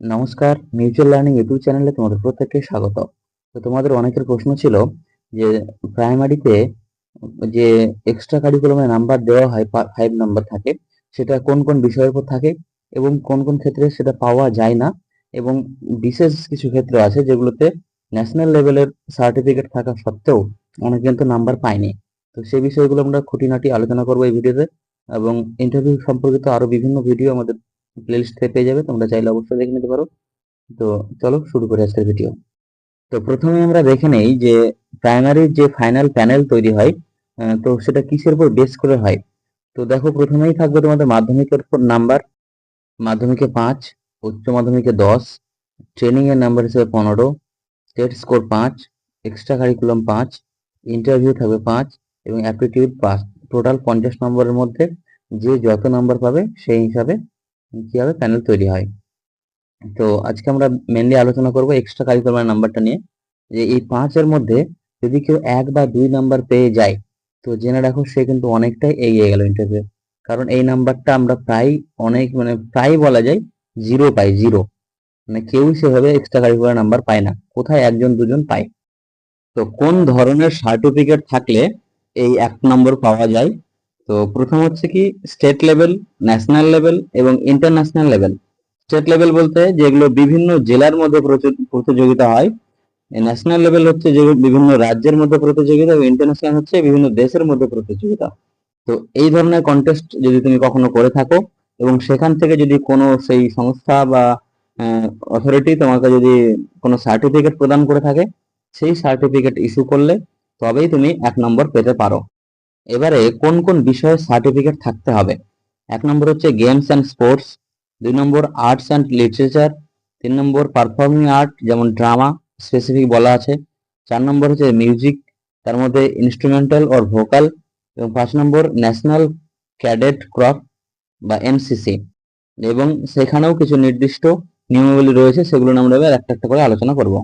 নমস্কার mutual learning YouTube চ্যানেলে তোমাদের প্রত্যেককে স্বাগত তো তোমাদের অনেকের প্রশ্ন ছিল যে প্রাইমারিতে যে এক্সট্রা কারিকুলামে নাম্বার দেওয়া হয় ফাইভ নাম্বার থাকে, সেটা কোন কোন বিষয়ের উপর থাকে এবং কোন কোন ক্ষেত্রে সেটা পাওয়া যায় না এবং বিশেষ কিছু ক্ষেত্র আছে যেগুলোতে ন্যাশনাল লেভেলের সার্টিফিকেট থাকা সত্ত্বেও অনেকে কিন্তু নাম্বার পায়নি। তো সেই বিষয়গুলো আমরা খুঁটিনাটি আলোচনা করব এই ভিডিওতে এবং ইন্টারভিউ সম্পর্কিত আরও বিভিন্ন ভিডিও আমাদের প্লেলিস্ট থেকে পেয়ে যাবে, তোমরা চাইলে অবশ্যই দেখে নিতে পারো। তো চলো শুরু করি আজকের ভিডিও তো প্রথমে আমরা দেখে নেই যে প্রাইমারির যে ফাইনাল প্যানেল তৈরি হয় তো সেটা কিসের উপর বেস করে হয়? তো দেখো প্রথমেই থাকবে তোমাদের মাধ্যমিকের উপর নাম্বার মাধ্যমিকে পাঁচ, উচ্চ মাধ্যমিকে দশ ট্রেনিং এর নাম্বার হিসেবে পনেরো স্টেট স্কোর পাঁচ এক্সট্রা কারিকুলাম পাঁচ ইন্টারভিউ থাকবে পাঁচ এবং অ্যাপটিটিউড পাঁচ। টোটাল পঞ্চাশ নম্বরের মধ্যে যে যত নাম্বার পাবে সেই হিসাবে কি হবে প্যানেল তৈরি হয়। তো আজকে আমরা মেনলি আলোচনা করব এক্সট্রা কারিকুলার নাম্বারটা নিয়ে, যে এই পাঁচের মধ্যে যদি কেউ এক বা দুই নাম্বার পেয়ে যায়, তো জেনে রাখো সে কিন্তু অনেকটাই এগিয়ে গেল ইন্টারভিউ কারণ এই নাম্বারটা আমরা প্রায় অনেক মানে প্রায় বলা যায় জিরো পাই জিরো মানে কেউ সেভাবে এক্সট্রা কারিকুলার নাম্বার পায় না, কোথায় একজন, দুজন পায়। তো কোন ধরনের সার্টিফিকেট থাকলে এই এক নম্বর পাওয়া যায়? তো প্রথম হচ্ছে কি স্টেট লেভেল ন্যাশনাল লেভেল এবং ইন্টারন্যাশনাল লেভেল স্টেট লেভেল বলতে যেগুলো বিভিন্ন জেলার মধ্যে প্রতিযোগিতা হয় ন্যাশনাল লেভেল হচ্ছে যে বিভিন্ন রাজ্যের মধ্যে প্রতিযোগিতা এবং ইন্টারন্যাশনাল হচ্ছে বিভিন্ন দেশের মধ্যে প্রতিযোগিতা। তো এই ধরনের কন্টেস্ট যদি তুমি কখনো করে থাকো এবং সেখান থেকে যদি কোনো সেই সংস্থা বা অথরিটি তোমাকে যদি কোনো সার্টিফিকেট প্রদান করে থাকে, সেই সার্টিফিকেট ইস্যু করলে তবেই তুমি এক নম্বর পেতে পারো। এবারে কোন কোন বিষয়ে সার্টিফিকেট থাকতে হবে? এক নম্বর হচ্ছে গেমস অ্যান্ড স্পোর্টস দুই নম্বর আর্টস অ্যান্ড লিটারেচার তিন নম্বর পারফর্মিং আর্ট যেমন ড্রামা স্পেসিফিক বলা আছে, চার নম্বর হচ্ছে মিউজিক তার মধ্যে ইনস্ট্রুমেন্টাল ওর ভোকাল এবং পাঁচ নম্বর ন্যাশনাল ক্যাডেট ক্রপ বা এনসিসি এবং সেখানেও কিছু নির্দিষ্ট নিয়মাবলী রয়েছে সেগুলো আমরা এবার একটা একটা করে আলোচনা করব।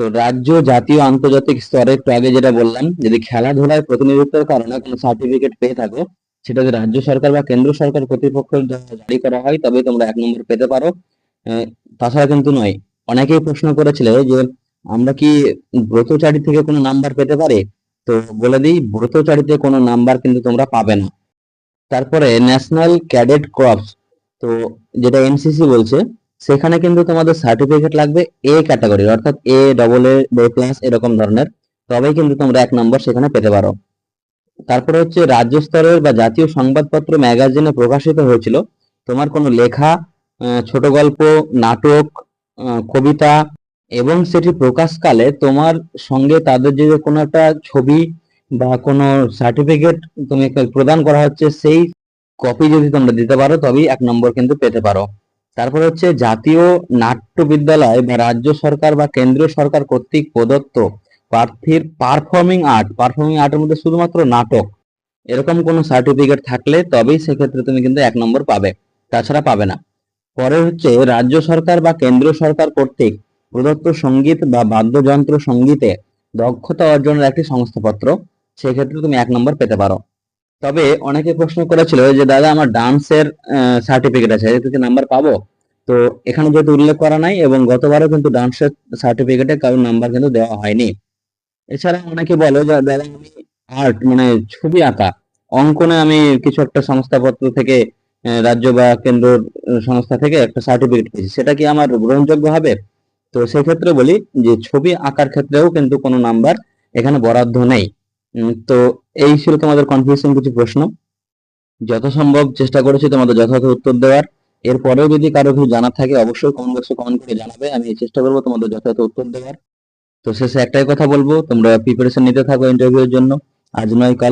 তো রাজ্য, জাতীয়, আন্তর্জাতিক স্তরে একটু আগে যেটা বললাম, যদি খেলাধুলায় প্রতিনিধিত্বের কারণে কোনো সার্টিফিকেট পেয়ে থাকো, সেটা যদি রাজ্য সরকার বা কেন্দ্র সরকার কর্তৃপক্ষ জারি করা হয়, তবে তোমরা এক নম্বর পেতে পারো। তাছাড়া কিন্তু নয়, অনেকেই প্রশ্ন করেছিল যে আমরা কি ব্রতচারী থেকে কোনো নাম্বার পেতে পারি? তো বলে দিই, ব্রতচারীতে কোনো নাম্বার কিন্তু তোমরা পাবে না। তারপরে ন্যাশনাল ক্যাডেট ক্রপস তো যেটা এনসিসি বলছে সেখানে কিন্তু তোমাদের সার্টিফিকেট লাগবে এ ক্যাটাগরির অর্থাৎ এ ডবল এ এ প্লাস এরকম ধরনের। তবেই কিন্তু তোমরা এক নম্বর সেখানে পেতে পারো। তারপরে হচ্ছে রাজ্য স্তরের বা জাতীয় সংবাদপত্র ম্যাগাজিনে প্রকাশিত হয়েছিল। তোমার কোনো লেখা ছোট গল্প, নাটক কবিতা, এবং সেটি প্রকাশকালে তোমার সঙ্গে তাদের যে কোনো একটা ছবি বা কোনো সার্টিফিকেট তুমি প্রদান করা হচ্ছে, সেই কপি যদি তোমরা দিতে পারো, তবেই এক নম্বর কিন্তু পেতে পারো। তারপর হচ্ছে জাতীয় নাট্য বিদ্যালয় বা রাজ্য সরকার বা কেন্দ্রীয় সরকার কর্তৃক প্রদত্ত প্রার্থীর পারফর্মিং আর্ট পারফর্মিং আর্টের মধ্যে শুধুমাত্র নাটক এরকম কোনো সার্টিফিকেট থাকলে তবেই সেক্ষেত্রে তুমি কিন্তু এক নম্বর পাবে, তাছাড়া পাবে না। পরে হচ্ছে রাজ্য সরকার বা কেন্দ্রীয় সরকার কর্তৃক প্রদত্ত সংগীত বা বাদ্যযন্ত্র সঙ্গীতে দক্ষতা অর্জনের একটি সংস্থাপত্র, সেক্ষেত্রে তুমি এক নম্বর পেতে পারো। তবে অনেকে প্রশ্ন করেছিল যে, দাদা, আমার ডান্সের সার্টিফিকেট আছে, এতে নাম্বার পাবো? তো এখানে যেহেতু উল্লেখ করা নাই এবং গতবারও কিন্তু ডান্সের সার্টিফিকেটে কারোর নাম্বার কিন্তু দেওয়া হয়নি। এছাড়া অনেকে বলে যে, দাদা, আমি আর্ট মানে ছবি আঁকা, অঙ্কনে আমি কিছু একটা সংস্থাপত্র থেকে রাজ্য বা কেন্দ্র সংস্থা থেকে একটা সার্টিফিকেট পেয়েছি, সেটা কি আমার গ্রহণযোগ্য হবে? তো সেক্ষেত্রে বলি যে, ছবি আঁকার ক্ষেত্রেও কিন্তু কোনো নাম্বার এখানে বরাদ্দ নেই। তো এই ছিল তোমাদের কনফিউশন কিছু প্রশ্ন? যথাসম্ভব চেষ্টা করেছি তোমাদের যথাযথ উত্তর দেওয়ার। এরপরেও যদি কারও কিছু জানার থাকে, অবশ্যই কমেন্ট বক্সে কমেন্ট করে জানাবে। আমি চেষ্টা করব তোমাদের যথাযথ উত্তর দেওয়ার। তো শেষে একটাই কথা বলব, তোমরা প্রিপারেশন নিতে থাকো ইন্টারভিউ এর জন্য। আজ নয়, কাল